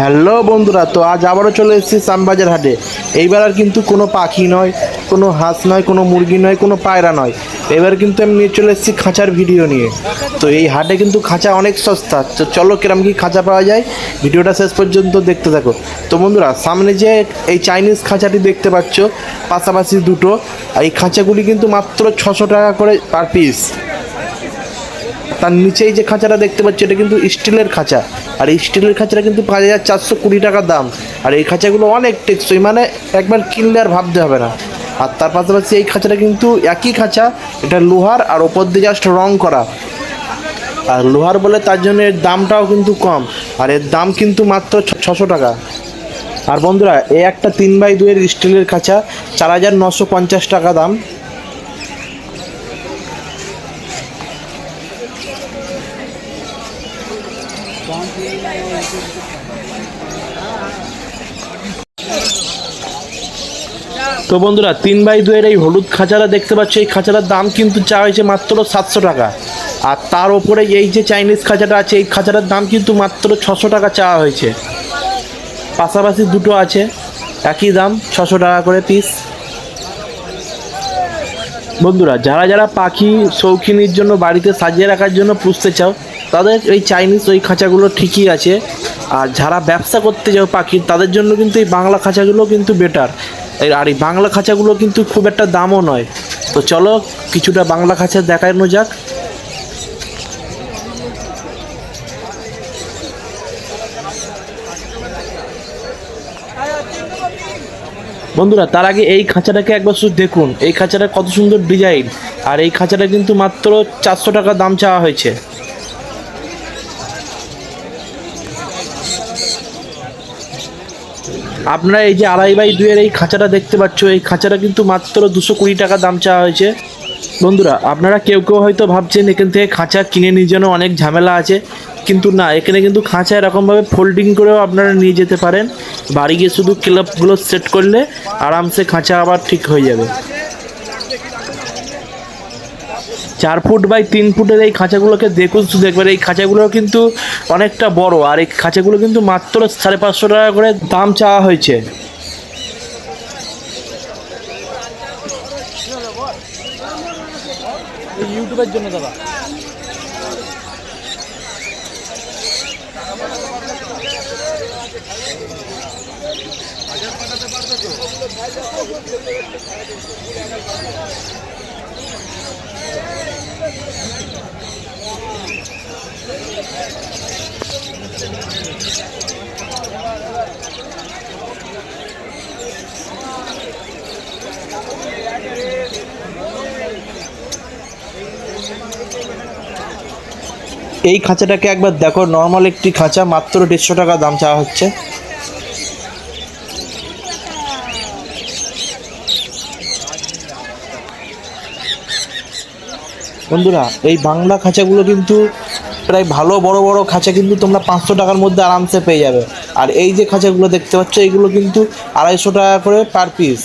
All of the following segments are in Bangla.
হ্যালো বন্ধুরা, তো আজ আবারও চলে এসেছি শ্যামবাজার হাটে। এইবার আর কিন্তু কোনো পাখি নয়, কোনো হাঁস নয়, কোনো মুরগি নয়, কোনো পায়রা নয়। এবার কিন্তু আমি নিয়ে চলে এসেছি খাঁচার ভিডিও নিয়ে। তো এই হাটে কিন্তু খাঁচা অনেক সস্তা, তো চলো কিরম কি খাঁচা পাওয়া যায়, ভিডিওটা শেষ পর্যন্ত দেখতে থাকো। তো বন্ধুরা, সামনে যে এই চাইনিজ খাঁচাটি দেখতে পাচ্ছ, পাশাপাশি দুটো, এই খাঁচাগুলি কিন্তু মাত্র ছশো টাকা করে পার পিস তার নিচেই যে খাঁচাটা দেখতে পাচ্ছি, এটা কিন্তু স্টিলের খাঁচা। আর এই স্টিলের খাঁচাটা কিন্তু পাঁচ হাজার চারশো কুড়ি টাকা দাম। আর এই খাঁচাগুলো অনেক টেকসই মানে একবার কিনলে আর ভাবতে হবে না। আর তার পাশাপাশি এই খাঁচাটা কিন্তু একই খাঁচা, এটা লোহার, আর ওপর দিয়ে জাস্ট রং করা। আর লোহার বলে তার জন্য এর দামটাও কিন্তু কম। আর এর দাম কিন্তু মাত্র ছশো টাকা। আর বন্ধুরা এই একটা তিন বাই দুয়ের স্টিলের খাঁচা, চার হাজার নশো পঞ্চাশ টাকা দাম। তো বন্ধুরা, তিন বাই দুয়ের এই হলুদ খাঁচাটা দেখতে পাচ্ছ, এই খাঁচাটার দাম কিন্তু চা হয়েছে মাত্র সাতশো টাকা। আর তার ওপরে এই যে চাইনিজ খাঁচাটা আছে, এই খাঁচাটার দাম কিন্তু মাত্র ছশো টাকা চাওয়া হয়েছে। পাশাপাশি দুটো আছে, একই দাম, ছশো টাকা করে পিস বন্ধুরা, যারা যারা পাখি শৌখিনীর জন্য বাড়িতে সাজিয়ে রাখার জন্য পুষতে চাও, তাদের এই চাইনিজ ওই খাঁচাগুলো ঠিকই আছে। আর যারা ব্যবসা করতে চাও পাখির তাদের জন্য কিন্তু এই বাংলা খাঁচাগুলো কিন্তু বেটার আর এই বাংলা খাঁচাগুলো কিন্তু খুব একটা দামও নয়। তো চলো, কিছুটা বাংলা খাঁচা দেখানো যাক। বন্ধুরা, তার আগে এই খাঁচাটাকে একবার শুধু দেখুন। এই খাঁচাটা কত সুন্দর ডিজাইন। আর এই খাঁচাটা কিন্তু মাত্র চারশো টাকা দাম চাওয়া হয়েছে। আপনারা এই যে আড়াই বাই দুইয়ের এই খাঁচাটা দেখতে পাচ্ছ, এই খাঁচাটা কিন্তু মাত্র দুশো কুড়ি টাকা দাম চাওয়া হয়েছে। বন্ধুরা, আপনারা কেউ কেউ হয়তো ভাবছেন এখান থেকে খাঁচা কিনে নিয়ে যেন অনেক ঝামেলা আছে, কিন্তু না, এখানে কিন্তু খাঁচা এরকমভাবে ফোল্ডিং করেও আপনারা নিয়ে যেতে পারেন। বাড়ি গিয়ে শুধু ক্লাবগুলো সেট করলে আরামসে খাঁচা আবার ঠিক হয়ে যাবে। চার ফুট বাই তিন ফুটের এই খাঁচাগুলোকে দেখুন শুধু একবার এই খাঁচাগুলো কিন্তু অনেকটা বড়, আর এই খাঁচাগুলো কিন্তু মাত্র সাড়ে পাঁচশো টাকা করে দাম চাওয়া হয়েছে। ইউটিউবের জন্য দাদা। এই খাঁচাটাকে একবার দেখো নর্মাল একটি খাঁচা, মাত্র দেড়শো টাকা দাম চাওয়া হচ্ছে। বন্ধুরা, এই বাংলা খাঁচাগুলো কিন্তু প্রায় ভালো, বড় বড় খাঁচা কিন্তু তোমরা পাঁচশো টাকার মধ্যে আরামসে পেয়ে যাবে। আর এই যে খাঁচাগুলো দেখতে পাচ্ছ এইগুলো কিন্তু আড়াইশো টাকা করে পার পিস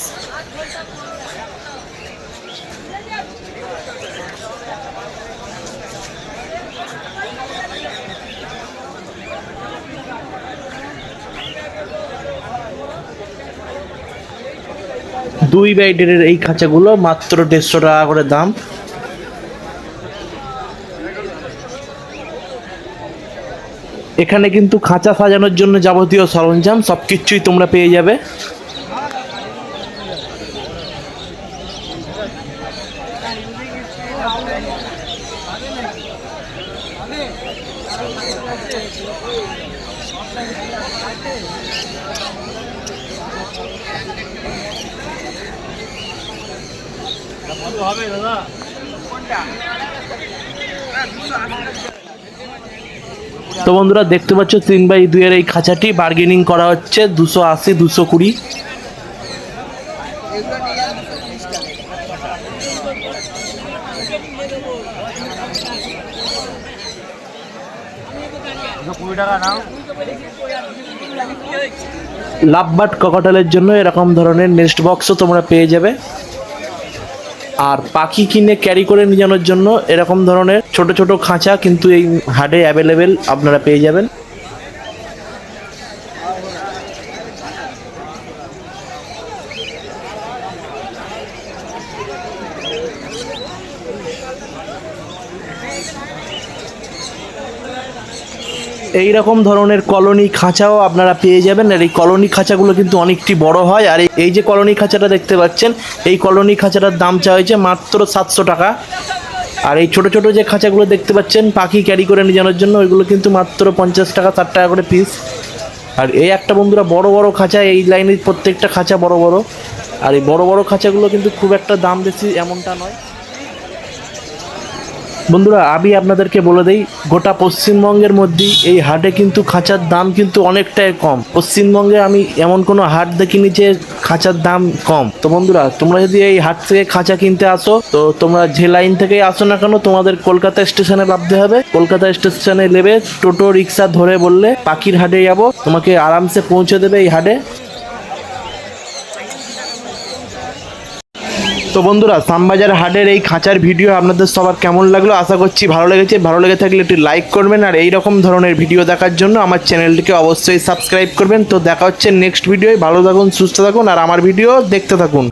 দুই বাই দেড়ের এই খাঁচাগুলো মাত্র দেড়শো টাকা করে দাম। এখানে কিন্তু খাঁচা সাজানোর জন্য যাবতীয় সরঞ্জাম সব কিছুই তোমরা পেয়ে যাবে। তো বন্ধুরা, দেখতে পাচ্ছ তিন বাই দুইয়ের এই খাঁচাটি বার্গেনিং করা হচ্ছে, দুশো আশি, দুশো কুড়ি। লাভবাট ককাটালের জন্য এরকম ধরনের নেক্সট বক্সও তোমরা পেয়ে যাবে। আর পাখি কিনে ক্যারি করে নিয়ে জন্য এরকম ধরনের ছোট ছোট খাঁচা কিন্তু এই হাটে অ্যাভেলেবেল আপনারা পেয়ে যাবেন। এই রকম ধরনের কলোনি খাঁচাও আপনারা পেয়ে যাবেন। আর এই কলোনি খাঁচাগুলো কিন্তু অনেকটি বড় হয়। আর এই- যে কলোনি খাঁচাটা দেখতে পাচ্ছেন, এই কলোনি খাঁচাটার দাম চা হয়েছে মাত্র সাতশো টাকা। আর এই ছোট ছোট যে খাঁচাগুলো দেখতে পাচ্ছেন, পাখি ক্যারি করে নিয়ে যাওয়ার জন্য, ওইগুলো কিন্তু মাত্র পঞ্চাশ টাকা, ষাট টাকা করে পিস আর এই একটা বন্ধুরা বড় বড় খাঁচা, এই লাইনের প্রত্যেকটা খাঁচা বড় বড়। আর এই বড় বড় খাঁচাগুলো কিন্তু খুব একটা দাম বেশি এমনটা নয়। বন্ধুরা, আমি আপনাদেরকে বলে দিই, গোটা পশ্চিমবঙ্গের মধ্যেই এই হাটে কিন্তু খাঁচার দাম কিন্তু অনেকটাই কম। পশ্চিমবঙ্গে আমি এমন কোনো হাট দেখিনি যে খাঁচার দাম কম। তো বন্ধুরা, তোমরা যদি এই হাট থেকে খাঁচা কিনতে আসো, তো তোমরা যে লাইন থেকেই আসো না কেন, তোমাদের কলকাতা স্টেশনে নামতে হবে। কলকাতা স্টেশনে নেবে টোটো রিক্সা ধরে বললে পাখির হাটে যাব, তোমাকে আরামসে পৌঁছে দেবে এই হাটে। তো বন্ধুরা সামবাজার হাটের এই খাঁচার ভিডিও আপনাদের সবার কেমন লাগল? আশা করছি ভালো লেগেছে। ভালো লেগে থাকলে একটু লাইক করবেন আর এই রকম ধরনের ভিডিও দেখার জন্য আমার চ্যানেলটিকে অবশ্যই সাবস্ক্রাইব করবেন। তো দেখা হচ্ছে নেক্সট ভিডিওয় ভালো থাকুন, সুস্থ থাকুন আর আমার ভিডিও দেখতে থাকুন।